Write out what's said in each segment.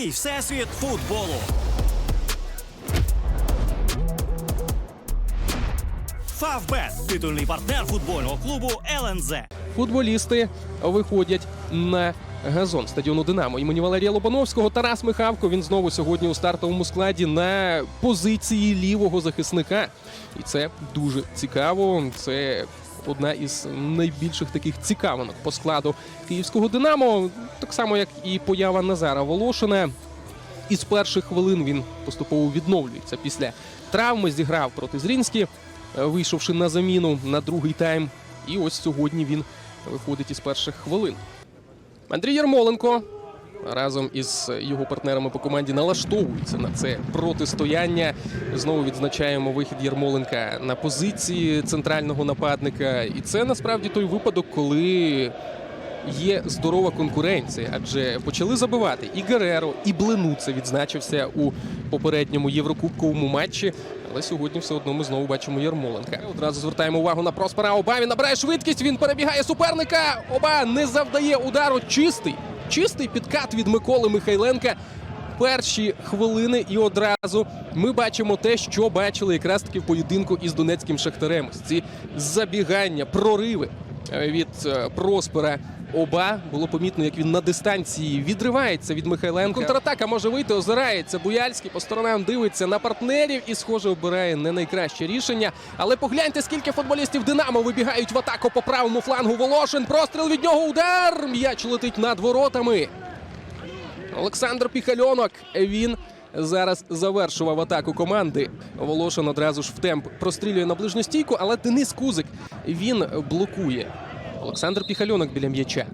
Твій всесвіт футболу. Фавбет титульний партнер футбольного клубу ЛНЗ. Футболісти виходять на газон стадіону Динамо імені Валерія Лобановського. Тарас Михавко він знову сьогодні у стартовому складі на позиції лівого захисника. І це дуже цікаво. Це одна із найбільших таких цікавинок по складу київського Динамо, так само як і поява Назара Волошина. Із перших хвилин він поступово відновлюється після травми. Зіграв проти Зрінські, е, вийшовши на заміну на другий тайм. І ось сьогодні він виходить із перших хвилин. Андрій Ярмоленко разом із його партнерами по команді налаштовується на це протистояння. Знову відзначаємо вихід Ярмоленка на позиції центрального нападника. І це насправді той випадок, коли є здорова конкуренція, адже почали забивати і Гереро, і Бленуце відзначився у попередньому єврокубковому матчі. Але сьогодні все одно ми знову бачимо Ярмоленка. Одразу звертаємо увагу на Проспера Оба. Він набирає швидкість. Він перебігає суперника. Оба не завдає удару. Чистий, чистий підкат від Миколи Михайленка. Перші хвилини, і одразу ми бачимо те, що бачили якраз таки в поєдинку із донецьким шахтарем. Ці забігання, прориви е, від е, Проспера Оба було помітно, як він на дистанції відривається від Михайленка. Контратака може вийти, озирається. Буяльський по сторонам дивиться на партнерів і, схоже, обирає не найкраще рішення. Але погляньте, скільки футболістів Динамо вибігають в атаку по правому флангу. Волошин. Простріл від нього. Удар. М'яч летить над воротами. Олександр Піхальонок. Він зараз завершував атаку команди. Волошин одразу ж в темп прострілює на ближню стійку, але Денис Кузик він блокує. Олександр Піхальонок біля м'яча.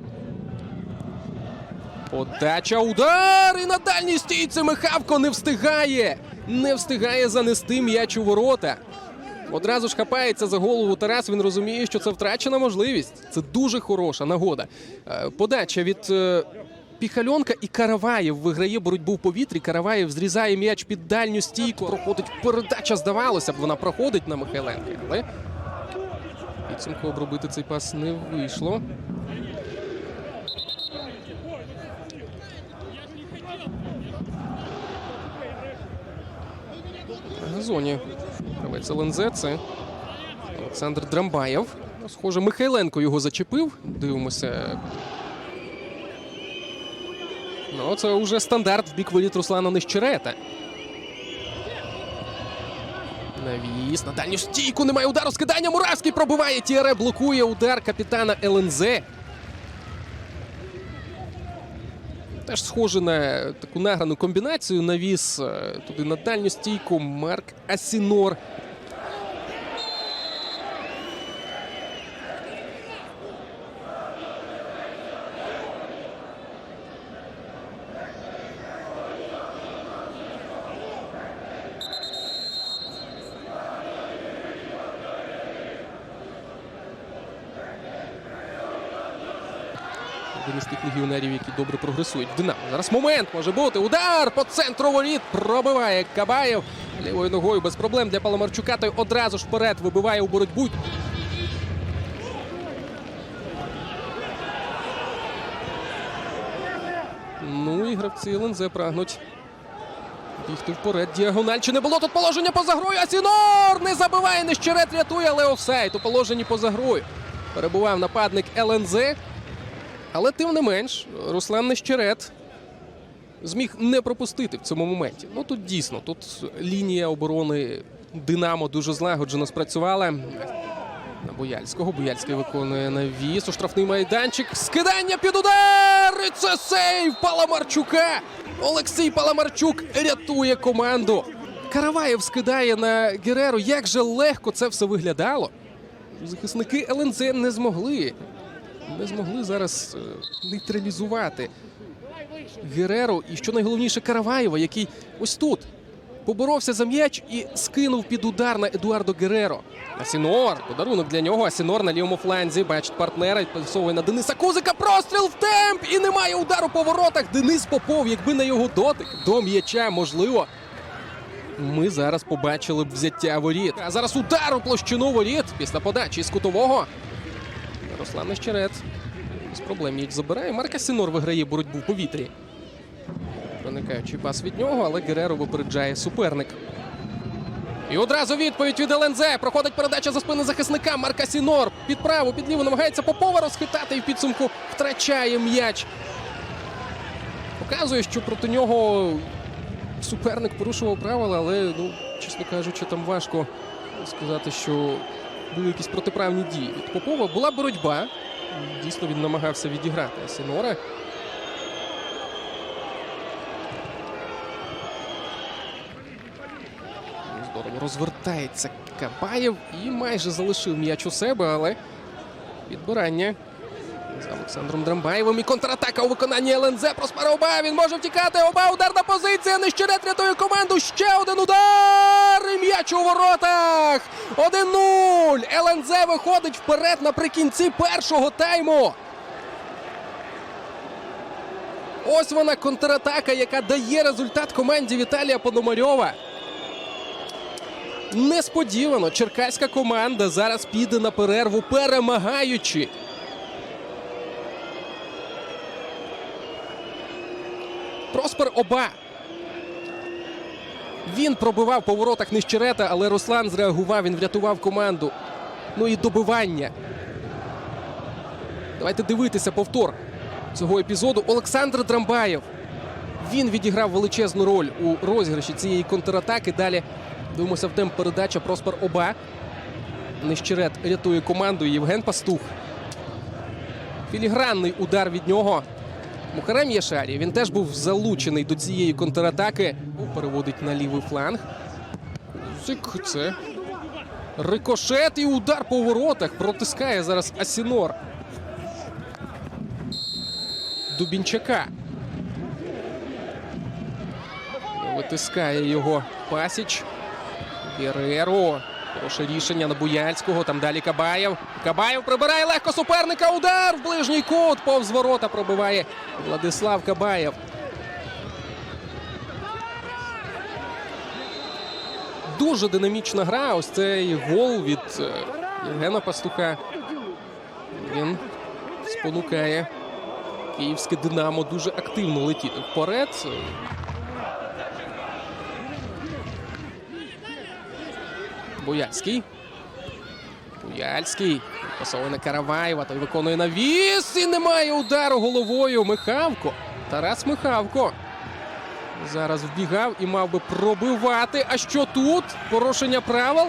Подача, удар! І на дальній стійці Михавко не встигає. Не встигає занести м'яч у ворота. Одразу ж хапається за голову Тарас. Він розуміє, що це втрачена можливість. Це дуже хороша нагода. Е, Подача від е, Піхальонка і Караваєв виграє боротьбу в повітрі. Караваєв зрізає м'яч під дальню стійку. Проходить передача. Здавалося б, вона проходить на Михайленка. Але підсумку обробити цей пас не вийшло. На газоні гравець ЛНЗ це Олександр Драмбаєв. Схоже, Михайленко його зачепив. Дивимося. Ну, це вже стандарт в бік воріт Руслана Нещерета. Навіс на дальню стійку немає удару. Скидання Муравський пробиває. Тіаре блокує удар капітана ЛНЗ. Теж схоже на таку награну комбінацію. Навіс е, туди на дальню стійку. Марк Асінор. Один із тих легіонерів, які добре прогресують. в Динамо. Зараз момент може бути. Удар по центру воріт. Пробиває Кабаєв. Лівою ногою без проблем для Паламарчука. Той одразу ж вперед вибиває у боротьбу. Ну і гравці ЛНЗ прагнуть бігти вперед. Діагональ. Чи не було тут положення поза грою? Асінор не забиває, нещерет рятує, але офсайд у положенні поза грою. Перебував нападник ЛНЗ. Але тим не менш, Руслан Нещерет зміг не пропустити в цьому моменті. Ну тут дійсно, тут лінія оборони Динамо дуже злагоджено спрацювала. На Бояльського. Бояльський виконує навіс у штрафний майданчик. Скидання під удар! І Це сейв Паламарчука! Олексій Паламарчук рятує команду. Караваєв скидає на Гереру. Як же легко це все виглядало. Захисники ЛНЗ не змогли не змогли зараз е, нейтралізувати Гереро і що найголовніше Караваєва, який ось тут поборовся за м'яч і скинув під удар на Едуардо Гереро. Асінор, подарунок для нього. Асінор на лівому фланзі бачить партнера, підсовує на Дениса Кузика. Простріл в темп і немає удару по воротах. Денис Попов, якби на його дотик до м'яча, можливо. Ми зараз побачили б взяття воріт. А зараз удар у площину воріт після подачі з кутового. Руслан Нещерет без проблем м'яч забирає. Марка Сінор виграє боротьбу в повітрі. Виникаючий пас від нього, але Гереро випереджає суперник. І одразу відповідь від ЛНЗ. Проходить передача за спини захисника Марка Сінор. Під праву, під ліву намагається Попова розхитати і в підсумку втрачає м'яч. Показує, що проти нього суперник порушував правила, але, ну, чесно кажучи, там важко сказати, що були якісь протиправні дії. Від Попова була боротьба. Дійсно, він намагався відіграти Сінора. Здорово розвертається Кабаєв і майже залишив м'яч у себе, але відбирання з Олександром Драмбаєвим і контратака у виконанні ЛНЗ. Проспера Оба. Він може втікати. Оба ударна позиція. Нещерет рятує команду. Ще один удар. М'яч у воротах. 1-0. ЛНЗ виходить вперед наприкінці першого тайму. Ось вона контратака, яка дає результат команді Віталія Пономарьова. Несподівано черкаська команда зараз піде на перерву, перемагаючи. Проспер Оба. Він пробивав по воротах Нищерета, але Руслан зреагував, він врятував команду. Ну і добивання. Давайте дивитися повтор цього епізоду. Олександр Драмбаєв. Він відіграв величезну роль у розіграші цієї контратаки. Далі дивимося в темп передача Проспер Оба. Нищерет рятує команду. Євген Пастух. Філігранний удар від нього. Мухарем Яшарі. Він теж був залучений до цієї контратаки. Переводить на лівий фланг. Зик, це рикошет і удар по воротах. Протискає зараз Асінор. Дубінчака. Витискає його Пасіч. Гереро. Хороше рішення на Буяльського. Там далі Кабаєв. Кабаєв прибирає легко суперника. Удар в ближній кут. Повз ворота пробиває Владислав Кабаєв. Дуже динамічна гра. Ось цей гол від е, Євгена Пастуха. Він спонукає київське Динамо дуже активно летіти вперед. Буяльський. Буяльський. Пасовує на Караваєва. Той виконує навіс. І немає удару головою. Михавко. Тарас Михавко. Зараз вбігав і мав би пробивати. А що тут? Порушення правил.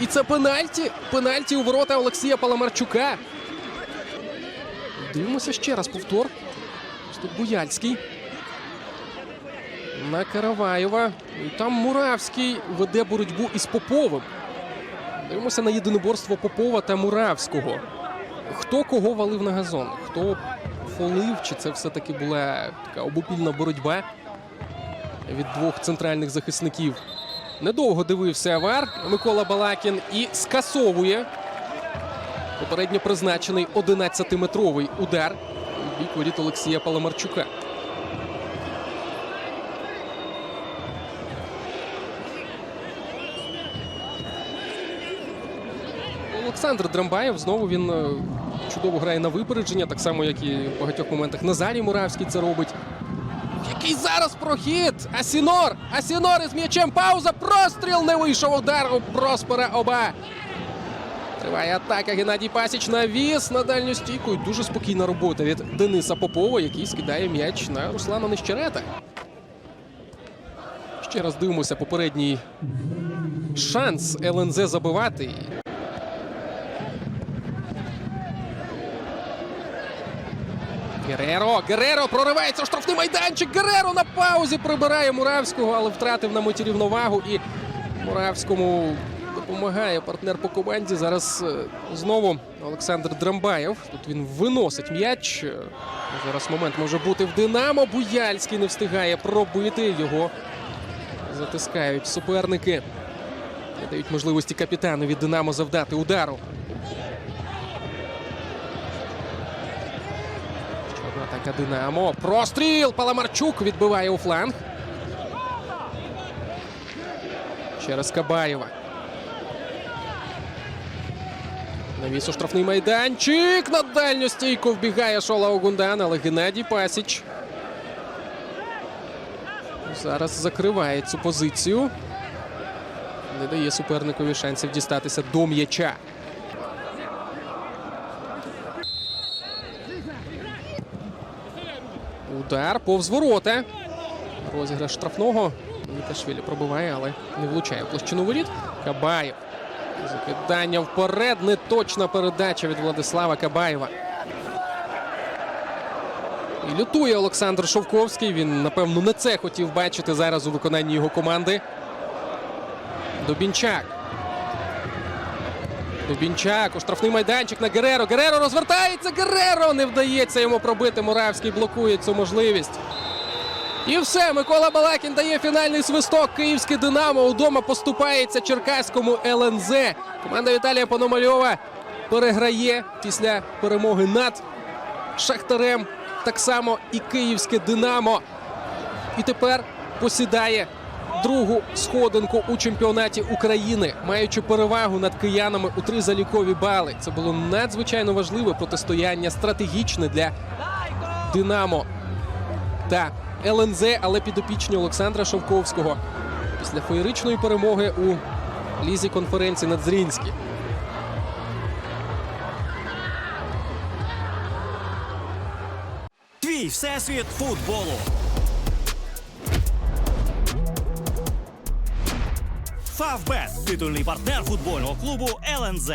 І це пенальті. Пенальті у ворота Олексія Паламарчука. Дивимося ще раз повтор. Тут Буяльський. На Караваєва. І там Муравський веде боротьбу із Поповим. Дивимося на єдиноборство Попова та Муравського. Хто кого валив на газон? Хто фолив? Чи це все-таки була така обопільна боротьба від двох центральних захисників? Недовго дивився Авар Микола Балакін і скасовує попередньо призначений 11-метровий удар у бік воріт Олексія Паламарчука. Олександр Драмбаєв знову він е, чудово грає на випередження, так само, як і в багатьох моментах Назарій Муравський це робить. Який зараз прохід! Асінор! Асінор із м'ячем пауза! Простріл не вийшов удар у Проспера Оба. Триває атака. Геннадій Пасіч навіс на дальню стійку. І дуже спокійна робота від Дениса Попова, який скидає м'яч на Руслана Нещерета. Ще раз дивимося попередній шанс ЛНЗ забивати. Гереро, Гереро проривається штрафний майданчик. Гереро на паузі прибирає Муравського, але втратив на меті рівновагу. І Муравському допомагає партнер по команді. Зараз е, знову Олександр Драмбаєв. Тут він виносить м'яч. Е, Зараз момент може бути в Динамо. Буяльський не встигає пробити. Його затискають суперники. Не дають можливості капітану від Динамо завдати удару. Ще одна атака Динамо. Простріл! Паламарчук відбиває у фланг. Через Кабаєва. Навіс у штрафний майданчик. На дальню стійку вбігає Шола Огундан, але Геннадій Пасіч. Зараз закриває цю позицію. Не дає суперникові шансів дістатися до м'яча. Удар повз ворота. Розіграш штрафного. Мікашвілі пробиває, але не влучає площину воріт. Кабаєв. Закидання вперед. Неточна передача від Владислава Кабаєва. І лютує Олександр Шовковський. Він, напевно, не це хотів бачити зараз у виконанні його команди. Дубінчак. Дубінчак у штрафний майданчик на Гереро. Гереро розвертається. Гереро не вдається йому пробити. Муравський блокує цю можливість. І все. Микола Балакін дає фінальний свисток. Київське Динамо удома поступається Черкаському ЛНЗ. Команда Віталія Пономарьова переграє після перемоги над Шахтарем. Так само і Київське Динамо. І тепер посідає другу сходинку у чемпіонаті України, маючи перевагу над киянами у три залікові бали. Це було надзвичайно важливе протистояння, стратегічне для Динамо та ЛНЗ, але підопічні Олександра Шовковського після феєричної перемоги у лізі конференції над Зрінські. Твій всесвіт футболу. Фавбет титульний партнер футбольного клубу ЛНЗ.